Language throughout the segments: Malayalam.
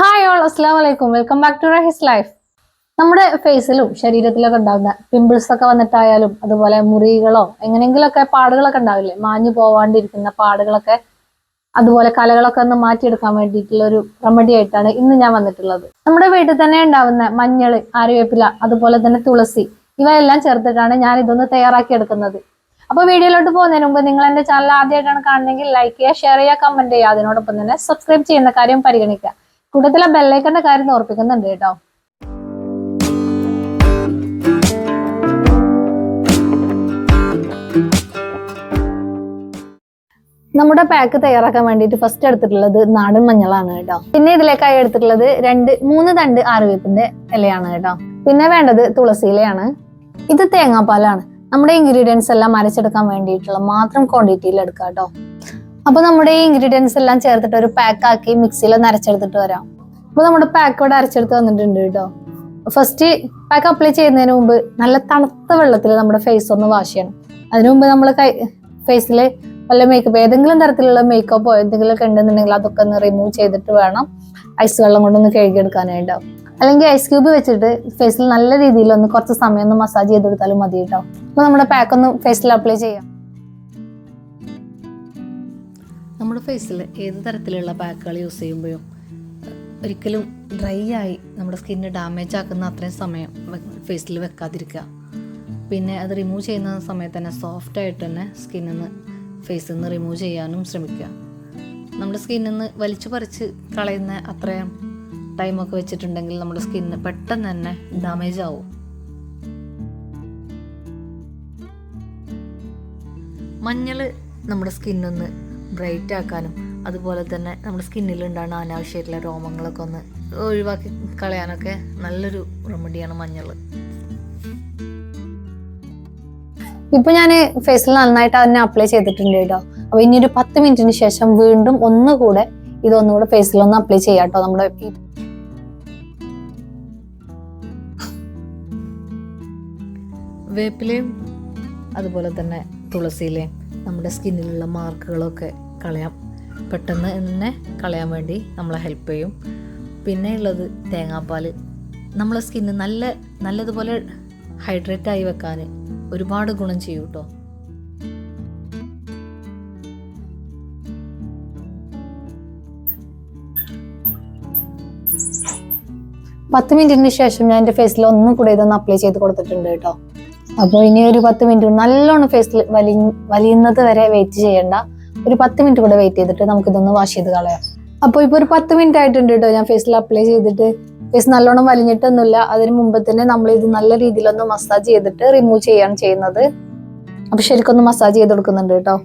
ഹായ് ഓൾ അസ്സാം വലൈക്കും welcome back to Rahi's life നമ്മുടെ ഫേസിലും ശരീരത്തിലൊക്കെ ഉണ്ടാകുന്ന പിമ്പിൾസ് ഒക്കെ വന്നിട്ടായാലും അതുപോലെ മുറികളോ എങ്ങനെയെങ്കിലൊക്കെ പാടുകളൊക്കെ ഉണ്ടാവില്ലേ? മാഞ്ഞു പോവാണ്ടിരിക്കുന്ന പാടുകളൊക്കെ അതുപോലെ കലകളൊക്കെ ഒന്ന് മാറ്റിയെടുക്കാൻ വേണ്ടിയിട്ടുള്ള ഒരു റെമഡി ആയിട്ടാണ് ഇന്ന് ഞാൻ വന്നിട്ടുള്ളത്. നമ്മുടെ വീട്ടിൽ തന്നെ ഉണ്ടാവുന്ന മഞ്ഞൾ ആര്യവേപ്പില അതുപോലെ തന്നെ തുളസി ഇവയെല്ലാം ചേർത്തിട്ടാണ് ഞാൻ ഇതൊന്ന് തയ്യാറാക്കി എടുക്കുന്നത്. അപ്പോൾ വീഡിയോയിലോട്ട് പോകുന്നതിന് മുമ്പ് നിങ്ങൾ എന്റെ ചാനൽ ആദ്യമായിട്ടാണ് കാണുന്നതെങ്കിൽ ലൈക്ക് ചെയ്യുക ഷെയർ ചെയ്യുക കമന്റ് ചെയ്യുക. അതിനോടൊപ്പം തന്നെ സബ്സ്ക്രൈബ് ചെയ്യുന്ന കാര്യം പരിഗണിക്കുക. കൂട്ടത്തിലെ ബെല്ലൈക്കന്റെ കാര്യം ഓർപ്പിക്കുന്നുണ്ട് കേട്ടോ. നമ്മുടെ പാക്ക് തയ്യാറാക്കാൻ വേണ്ടിയിട്ട് ഫസ്റ്റ് എടുത്തിട്ടുള്ളത് നാടൻ മഞ്ഞളാണ് കേട്ടോ. പിന്നെ ഇതിലേക്കായി എടുത്തിട്ടുള്ളത് രണ്ട് മൂന്ന് തണ്ട് ആറുവേപ്പിന്റെ ഇലയാണ് കേട്ടോ. പിന്നെ വേണ്ടത് തുളസി ഇലയാണ്. ഇത് തേങ്ങാപ്പാലാണ്. നമ്മുടെ ഇൻഗ്രീഡിയൻസ് എല്ലാം അരച്ചെടുക്കാൻ വേണ്ടിയിട്ടുള്ള മാത്രം ക്വാണ്ടിറ്റിയിൽ എടുക്കാം കേട്ടോ. അപ്പൊ നമ്മുടെ ഈ ഇൻഗ്രീഡിയൻസ് എല്ലാം ചേർത്തിട്ട് ഒരു പാക്ക് ആക്കി മിക്സിയിൽ ഒന്ന് അരച്ചെടുത്തിട്ട് വരാം. അപ്പൊ നമ്മുടെ പാക്ക് ഇവിടെ അരച്ചെടുത്ത് വന്നിട്ടുണ്ട് കേട്ടോ. ഫസ്റ്റ് പാക്ക് അപ്ലൈ ചെയ്യുന്നതിന് മുമ്പ് നല്ല തണുത്ത വെള്ളത്തിൽ നമ്മുടെ ഫേസ് ഒന്ന് വാഷ് ചെയ്യണം. അതിനു മുമ്പ് നമ്മൾ കൈ ഫേസിൽ വല്ല മേക്കപ്പ് ഏതെങ്കിലും തരത്തിലുള്ള മേക്കപ്പോ എന്തെങ്കിലും ഒക്കെ ഉണ്ടെന്നുണ്ടെങ്കിൽ അതൊക്കെ ഒന്ന് റിമൂവ് ചെയ്തിട്ട് വേണം ഐസ് വെള്ളം കൊണ്ടൊന്ന് കഴുകിയെടുക്കാനായിട്ട്. അല്ലെങ്കിൽ ഐസ് ക്യൂബ് വെച്ചിട്ട് ഫേസിൽ നല്ല രീതിയിൽ ഒന്ന് കുറച്ച് സമയം ഒന്ന് മസാജ് ചെയ്ത് കൊടുത്താലും മതി കേട്ടോ. അപ്പൊ നമ്മുടെ പാക്ക് ഒന്ന് ഫേസിൽ അപ്ലൈ ചെയ്യാം. നമ്മുടെ ഫേസിൽ ഏത് തരത്തിലുള്ള പാക്കുകൾ യൂസ് ചെയ്യുമ്പോഴും ഒരിക്കലും ഡ്രൈ ആയി നമ്മുടെ സ്കിന്ന് ഡാമേജ് ആക്കുന്ന അത്രയും സമയം ഫേസിൽ വെക്കാതിരിക്കുക. പിന്നെ അത് റിമൂവ് ചെയ്യുന്ന സമയത്ത് തന്നെ സോഫ്റ്റ് ആയിട്ട് തന്നെ സ്കിന്നിൽ നിന്ന് ഫേസിൽ നിന്ന് റിമൂവ് ചെയ്യാനും ശ്രമിക്കുക. നമ്മുടെ സ്കിന്നിൽ നിന്ന് വലിച്ചു പറിച്ച് കളയുന്ന അത്രയും ടൈമൊക്കെ വെച്ചിട്ടുണ്ടെങ്കിൽ നമ്മുടെ സ്കിന്ന് പെട്ടെന്ന് തന്നെ ഡാമേജ് ആവും. മഞ്ഞൾ നമ്മുടെ സ്കിന്നൊന്ന് ബ്രൈറ്റ് ആക്കാനും അതുപോലെ തന്നെ നമ്മുടെ സ്കിന്നിൽ ഉണ്ടാകുന്ന അനാവശ്യമായിട്ടുള്ള രോമങ്ങളൊക്കെ ഒന്ന് ഒഴിവാക്കി കളയാനൊക്കെ നല്ലൊരു റെമഡിയാണ് മഞ്ഞൾ ഇപ്പൊ ഞാൻ ഫേസിൽ നന്നായിട്ട് അതിനെ അപ്ലൈ ചെയ്തിട്ടുണ്ട് കേട്ടോ. അപ്പൊ ഇനി ഒരു പത്ത് മിനിറ്റിന് ശേഷം വീണ്ടും ഒന്നുകൂടെ ഇതൊന്നുകൂടെ ഫേസിൽ ഒന്ന് അപ്ലൈ ചെയ്യാം കേട്ടോ നമ്മുടെ വേപ്പിലയും അതുപോലെ തന്നെ തുളസിയിലയും നമ്മുടെ സ്കിന്നിലുള്ള മാർക്കുകളൊക്കെ കളയാം. പെട്ടെന്ന് തന്നെ കളയാൻ വേണ്ടി നമ്മളെ ഹെൽപ്പ് ചെയ്യും. പിന്നെ ഉള്ളത് തേങ്ങാപ്പാൽ. നമ്മളെ സ്കിന്ന് നല്ല നല്ലതുപോലെ ഹൈഡ്രേറ്റ് ആയി വെക്കാൻ ഒരുപാട് ഗുണം ചെയ്യും കേട്ടോ പത്ത് മിനിറ്റിന് ശേഷം ഞാൻ എന്റെ ഫേസിൽ ഒന്നും കൂടെ ഇതൊന്ന് അപ്ലൈ ചെയ്ത് കൊടുത്തിട്ടുണ്ട് കേട്ടോ അപ്പോൾ ഇനി ഒരു പത്ത് മിനിറ്റ് നല്ലോണം ഫേസ് വലി വലിയുന്നത് വരെ വെയിറ്റ് ചെയ്യേണ്ട. ഒരു പത്ത് മിനിറ്റ് കൂടെ വെയിറ്റ് ചെയ്തിട്ട് നമുക്ക് ഇതൊന്ന് വാഷ് ചെയ്ത് കളയാം. അപ്പോൾ ഇപ്പോൾ ഒരു പത്ത് മിനിറ്റ് ആയിട്ടുണ്ട് കേട്ടോ ഞാൻ ഫേസിൽ അപ്ലൈ ചെയ്തിട്ട് ഫേസ് നല്ലോണം വലിഞ്ഞിട്ടൊന്നുമില്ല. അതിന് മുമ്പ് തന്നെ നമ്മൾ ഇത് നല്ല രീതിയിലൊന്ന് മസാജ് ചെയ്തിട്ട് റിമൂവ് ചെയ്യാണ് ചെയ്യുന്നത്. അപ്പൊ ശരിക്കൊന്ന് മസാജ് ചെയ്ത് കൊടുക്കുന്നുണ്ട് കേട്ടോ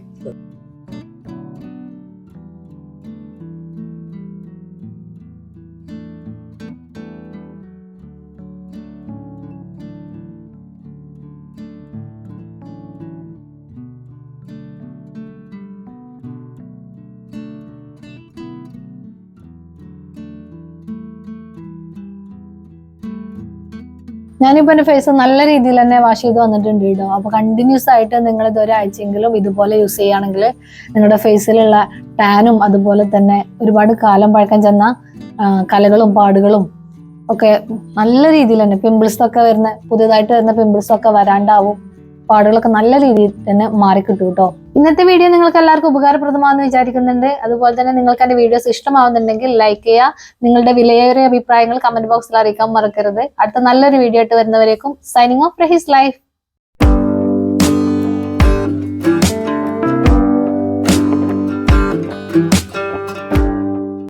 ഞാനിപ്പോ എന്റെ ഫേസ് നല്ല രീതിയിൽ തന്നെ വാഷ് ചെയ്ത് വന്നിട്ടുണ്ട് കേട്ടോ അപ്പൊ കണ്ടിന്യൂസ് ആയിട്ട് നിങ്ങൾ ഇത് ഒരാഴ്ചയെങ്കിലും ഇതുപോലെ യൂസ് ചെയ്യുകയാണെങ്കിൽ നിങ്ങളുടെ ഫേസിലുള്ള ടാനും അതുപോലെ തന്നെ ഒരുപാട് കാലം പഴക്കം ചെന്ന കലകളും പാടുകളും ഒക്കെ നല്ല രീതിയിൽ തന്നെ പിമ്പിൾസ് ഒക്കെ വരുന്ന പുതിയതായിട്ട് വരുന്ന പിമ്പിൾസ് ഒക്കെ വരാണ്ടാവും. പാടുകളൊക്കെ നല്ല രീതിയിൽ തന്നെ മാറിക്കിട്ടും കേട്ടോ ഇന്നത്തെ വീഡിയോ നിങ്ങൾക്ക് എല്ലാവർക്കും ഉപകാരപ്രദമാണെന്ന് വിചാരിക്കുന്നുണ്ട്. അതുപോലെ തന്നെ നിങ്ങൾക്ക് എന്റെ വീഡിയോസ് ഇഷ്ടമാവുന്നുണ്ടെങ്കിൽ ലൈക്ക് ചെയ്യുക. നിങ്ങളുടെ വിലയേറിയ അഭിപ്രായങ്ങൾ കമന്റ് ബോക്സിൽ അറിയിക്കാൻ മറക്കരുത്. അടുത്ത നല്ലൊരു വീഡിയോ ആയിട്ട് വരുന്നവരേക്കും സൈനിങ് ഓഫ് റഹീസ് ലൈഫ്